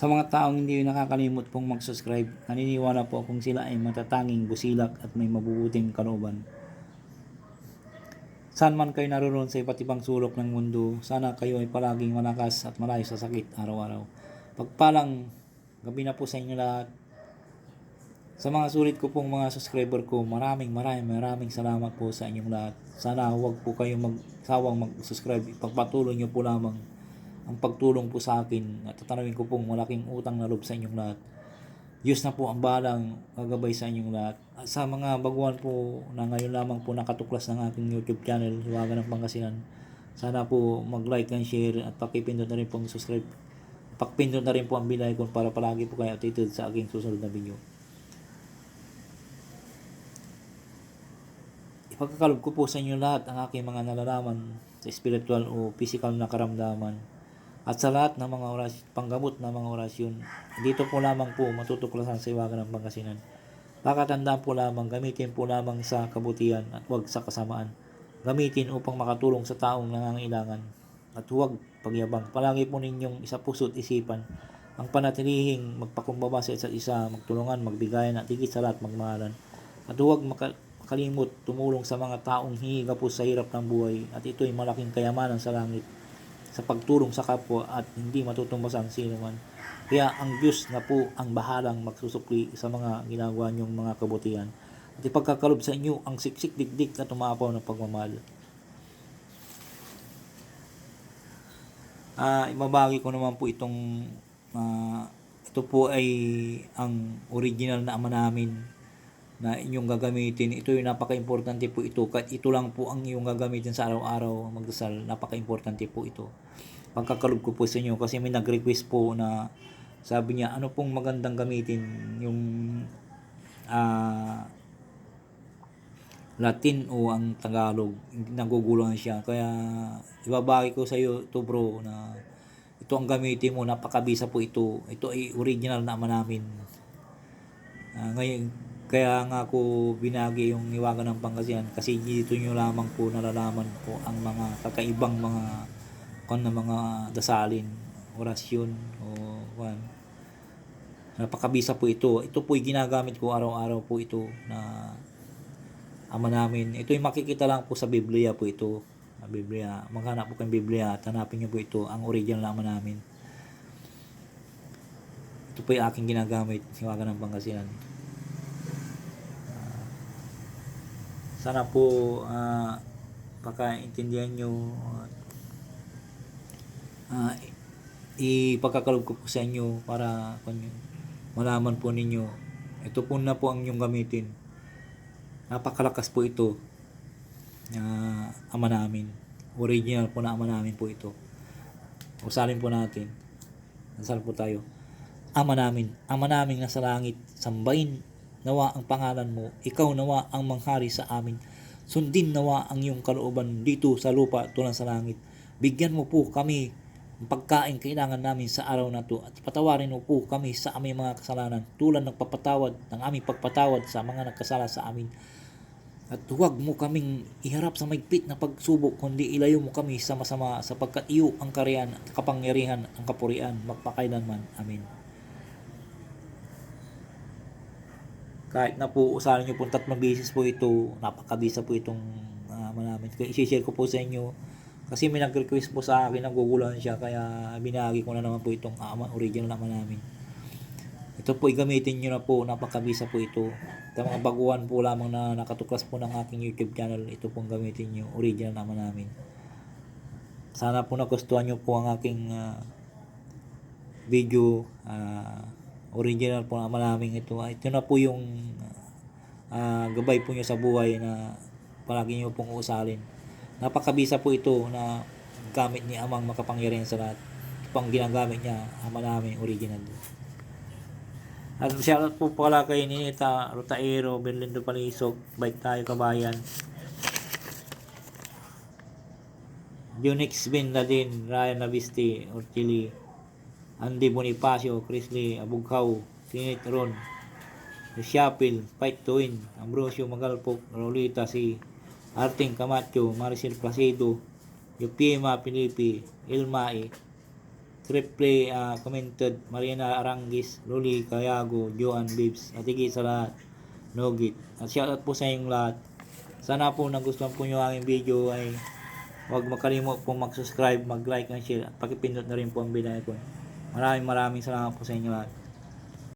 Sa mga taong hindi nakakalimot pong mag-subscribe, naniniwala po kung sila ay matatanging busilak at may mabubuting kalooban. Saan man kayo naroon sa iba't ibang sulok ng mundo, sana kayo ay palaging malakas at malayo sa sakit araw-araw. Pagpalang gabi na po sa inyo lahat. Sa mga sulit ko pong mga subscriber ko, maraming maraming maraming salamat po sa inyong lahat. Sana huwag po kayong magsawang mag-subscribe. Pagpatuloy niyo po lamang ang pagtulong po sa akin at tatanawin ko pong malaking utang na loob sa inyong lahat. Diyos na po ang balang gagabay sa inyong lahat. At sa mga baguhan po na ngayon lamang po nakatuklas ng aking YouTube channel, Hiwaga ng Pangasinan, sana po mag-like and share at pakipindot na rin po ang subscribe. Pakipindot na rin po ang bell icon para palagi po kayo updated sa aking susunod na video. Ipagkakalob ko po sa inyo lahat ang aking mga nalalaman sa spiritual o physical na karamdaman at sa lahat ng mga oras, panggamot na mga orasyon. Dito po lamang po matutuklasan sa iwagan ng Pangasinan. Pakatandaan po lamang, gamitin po lamang sa kabutihan at huwag sa kasamaan. Gamitin upang makatulong sa taong nangangailangan at huwag pagyabang. Palagi po ninyong isa puso't isipan ang panatilihing magpakumbaba sa isa't isa, magtulungan, magbigayan at higit sa lahat magmahalan. At huwag maka- makalimot tumulong sa mga taong hihiga po sa hirap ng buhay at ito ay malaking kayamanan sa langit sa pagtulong sa kapwa at hindi matutumbasan sino man. Kaya ang Diyos na po ang bahalang magsusukli sa mga ginagawa niyong mga kabutihan at ipagkakalob sa inyo ang siksik digdig na tumapaw ng pagmamahal. Ah, ibabagi ko naman po itong ah, ito po ay ang original na ama namin na inyong gagamitin. Ito yung napaka-importante po ito. Kahit ito lang po ang iyong gagamitin sa araw-araw magdasal, napaka-importante po ito. Pagkakalob ko po sa inyo kasi may nag-request po na sabi niya, ano pong magandang gamitin yung ah, Latin o ang Tagalog. Nagugulan siya. Kaya ibabagi ko sa iyo to bro na ito ang gamitin mo. Napakabisa po ito. Ito ay original na ama namin. Ah, ngayon, kaya nga ako binagi yung iwagan ng Pangasinan kasi dito nyo lamang po nalalaman po ang mga kakaibang mga kon na mga dasalin, orasyon o kwan. Napakabisa po ito. Ito po ginagamit ko araw-araw po ito na ama namin. Ito yung makikita lang po sa Biblia po ito. Biblia. Maghanap po kayong Biblia at hanapin nyo po ito. Ang original na ama namin. Ito po yung aking ginagamit. Siwagan ng Pangasinan. Sana po uh, pakaintindihan nyo uh, ipagkakalob ko po sa inyo para malaman po ninyo. Ito po na po ang inyong gamitin. Napakalakas po ito na ama namin. Original po na ama namin po ito. Usalin po natin. Nasal po tayo? Ama namin. Ama namin nasa langit. Sambahin nawa ang pangalan mo ikaw nawa ang manghari sa amin sundin nawa ang iyong kalooban dito sa lupa tulad sa langit bigyan mo po kami ang pagkain kailangan namin sa araw na to at patawarin mo po kami sa aming mga kasalanan tulad ng papatawad ng aming pagpatawad sa mga nagkasala sa amin at huwag mo kaming iharap sa maigpit na pagsubok, kundi ilayo mo kami sa masama sapagkat iyo ang kariyan kapangyarihan ang kapurian magpakailanman. Amen. Kahit na po usahan nyo po tatlong beses po ito, napakabisa po itong uh, malamin. Kaya isi-share ko po sa inyo kasi may nag-request po sa akin, nagugulan siya kaya binagi ko na naman po itong ama, original naman namin. Ito po, gamitin nyo na po. Napakabisa po ito. Sa mga baguhan po lamang na nakatuklas po ng aking YouTube channel, ito pong gamitin nyo. Original naman namin. Sana po nagustuhan nyo po ang aking uh, video. Uh, original po naman namin ito. Ito na po yung uh, gabay po nyo sa buhay na palagi nyo pong usalin. Napakabisa po ito na gamit ni Amang makapangyarihan sa lahat. Ito pang ginagamit niya, ama namin, original. At shoutout po pala kay Ninita Rotaero, Berlindo Palisog, Bike Tayo Kabayan. Unix Bin Ladin, Ryan Navisti, Orchili, Andy Bonifacio, Chrisley Abughaw, Tinit Ron, Shapil, Fight to Win, Ambrosio Magalpok, Rolita si Arting Camacho, Maricel Placido, Yupima Pilipi, Ilmae, Triple ah, commented, Mariana Arangis, Luli, Kayago, Joan Bibs, at higit sa lahat, Nogit. At shoutout po sa inyong lahat. Sana po nagustuhan po nyo ang video ay huwag makalimot po mag-subscribe, mag-like and share at pakipindot na rin po ang bell icon. Maraming maraming salamat po sa inyo lahat.